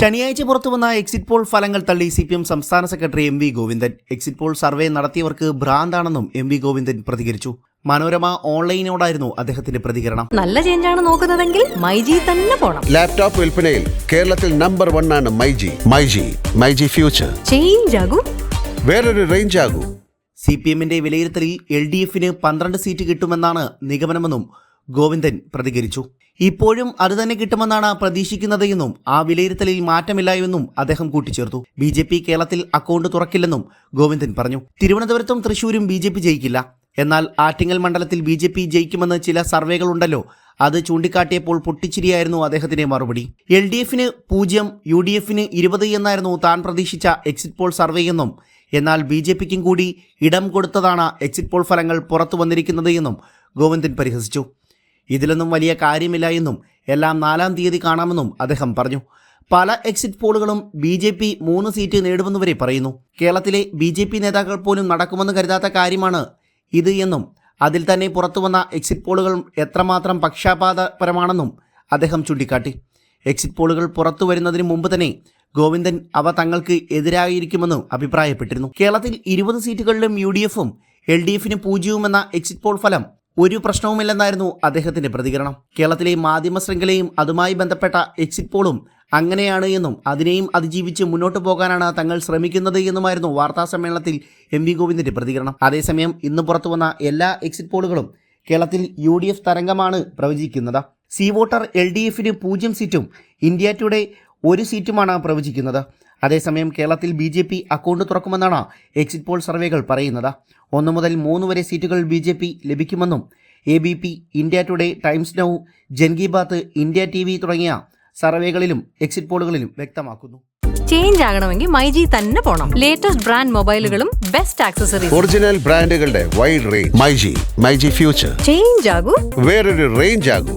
ശനിയാഴ്ച പുറത്തുവന്ന exit poll ഫലങ്ങൾ തള്ളി സി പി എം സംസ്ഥാന secretary M V Govindan. Exit poll survey നടത്തിയവർക്ക് ഭ്രാന്താണെന്നും എം വി ഗോവിന്ദൻ പ്രതികരിച്ചു. മനോരമ ഓൺലൈനോടായിരുന്നു അദ്ദേഹത്തിന്റെ പ്രതികരണം. നല്ല ചേഞ്ച് ചേഞ്ചാണ് നോക്കുന്നതെങ്കിൽ മൈജി തന്നെ പോണം. ലാപ്ടോപ്പ് വിൽപ്പനയിൽ കേരളത്തിൽ നമ്പർ വൺ ആണ് മൈജി. മൈജി മൈജി ഫ്യൂച്ചർ ചേഞ്ച് ആകും. വേറൊരു റേഞ്ച് ആകും. സി പി എമ്മിന്റെ വിലയിരുത്തലിൽ എൽ ഡി എഫിന് പന്ത്രണ്ട് സീറ്റ് കിട്ടുമെന്നാണ് നിഗമനമെന്നും ഗോവിന്ദൻ പ്രതികരിച്ചു. ഇപ്പോഴും അത് തന്നെ കിട്ടുമെന്നാണ് പ്രതീക്ഷിക്കുന്നത് എന്നും ആ വിലയിരുത്തലിൽ മാറ്റമില്ല എന്നും അദ്ദേഹം കൂട്ടിച്ചേർത്തു. ബി ജെ പി കേരളത്തിൽ അക്കൗണ്ട് തുറക്കില്ലെന്നും ഗോവിന്ദൻ പറഞ്ഞു. തിരുവനന്തപുരത്തും തൃശൂരും ബി ജെ പി ജയിക്കില്ല. എന്നാൽ ആറ്റിങ്ങൽ മണ്ഡലത്തിൽ ബി ജെ പി ജയിക്കുമെന്ന് ചില സർവേകളുണ്ടല്ലോ അത് ചൂണ്ടിക്കാട്ടിയപ്പോൾ പൊട്ടിച്ചിരിയായിരുന്നു അദ്ദേഹത്തിന്റെ മറുപടി. എൽ ഡി എഫിന് പൂജ്യം യു ഡി എഫിന് ഇരുപത് എന്നായിരുന്നു താൻ പ്രതീക്ഷിച്ച എക്സിറ്റ് പോൾ സർവേയെന്നും എന്നാൽ ബി ജെ പിക്കും കൂടി ഇടം കൊടുത്തതാണ് എക്സിറ്റ് പോൾ ഫലങ്ങൾ പുറത്തു വന്നിരിക്കുന്നത് എന്നും ഗോവിന്ദൻ പരിഹസിച്ചു. ഇതിലൊന്നും വലിയ കാര്യമില്ല എന്നും എല്ലാം നാലാം തീയതി കാണാമെന്നും അദ്ദേഹം പറഞ്ഞു. പല എക്സിറ്റ് പോളുകളും ബി ജെ പി മൂന്ന് സീറ്റ് നേടുമെന്ന് വരെ പറയുന്നു. കേരളത്തിലെ ബി ജെ പി നേതാക്കൾ പോലും നടക്കുമെന്ന് കരുതാത്ത കാര്യമാണ് ഇത് എന്നും അതിൽ തന്നെ പുറത്തുവന്ന എക്സിറ്റ് പോളുകൾ എത്രമാത്രം പക്ഷാപാതപരമാണെന്നും അദ്ദേഹം ചൂണ്ടിക്കാട്ടി. എക്സിറ്റ് പോളുകൾ പുറത്തു വരുന്നതിന് മുമ്പ് തന്നെ ഗോവിന്ദൻ അവ തങ്ങൾക്ക് എതിരായിരിക്കുമെന്നും അഭിപ്രായപ്പെട്ടിരുന്നു. കേരളത്തിൽ ഇരുപത് സീറ്റുകളിലും യു ഡി എഫും എൽ ഡി എഫിന് പൂജ്യവുമെന്ന എക്സിറ്റ് പോൾ ഫലം ഒരു പ്രശ്നവുമില്ലെന്നായിരുന്നു അദ്ദേഹത്തിന്റെ പ്രതികരണം. കേരളത്തിലെ മാധ്യമ ശൃംഖലയും അതുമായി ബന്ധപ്പെട്ട എക്സിറ്റ് പോളും അങ്ങനെയാണ് എന്നും അതിനെയും അതിജീവിച്ച് മുന്നോട്ട് പോകാനാണ് തങ്ങൾ ശ്രമിക്കുന്നത് എന്നുമായിരുന്നു വാർത്താ സമ്മേളനത്തിൽ എം വി ഗോവിന്ദിന്റെ പ്രതികരണം. അതേസമയം ഇന്ന് പുറത്തുവന്ന എല്ലാ എക്സിറ്റ് പോളുകളും കേരളത്തിൽ യു ഡി എഫ് തരംഗമാണ് പ്രവചിക്കുന്നത്. സി വോട്ടർ എൽ ഡി എഫിന് പൂജ്യം സീറ്റും ഇന്ത്യ ടുഡേ ഒരു സീറ്റുമാണ് പ്രവചിക്കുന്നത്. അതേസമയം കേരളത്തിൽ ബി ജെ പി അക്കൗണ്ട് തുറക്കുമെന്നാണ് എക്സിറ്റ് പോൾ സർവേകൾ പറയുന്നത്. ഒന്നു മുതൽ മൂന്ന് വരെ സീറ്റുകൾ ബി ജെ പി ലഭിക്കുമെന്നും A B P India Today Times Now Jan Ki Baat India T V തുടങ്ങിയ സർവേകളിലും എക്സിറ്റ് പോളുകളിലും വ്യക്തമാക്കുന്നു. ചേഞ്ച് ആകണമെങ്കിൽ മൈജി തന്നെ പോണം. ലേറ്റസ്റ്റ് ബ്രാൻഡ് മൊബൈലുകളും ബെസ്റ്റ് ആക്സസറീസ് ഒറിജിനൽ ബ്രാൻഡുകളുടെ wide range myG myG future change ആകൂ. വേറൊരു റേഞ്ച് ആകൂ.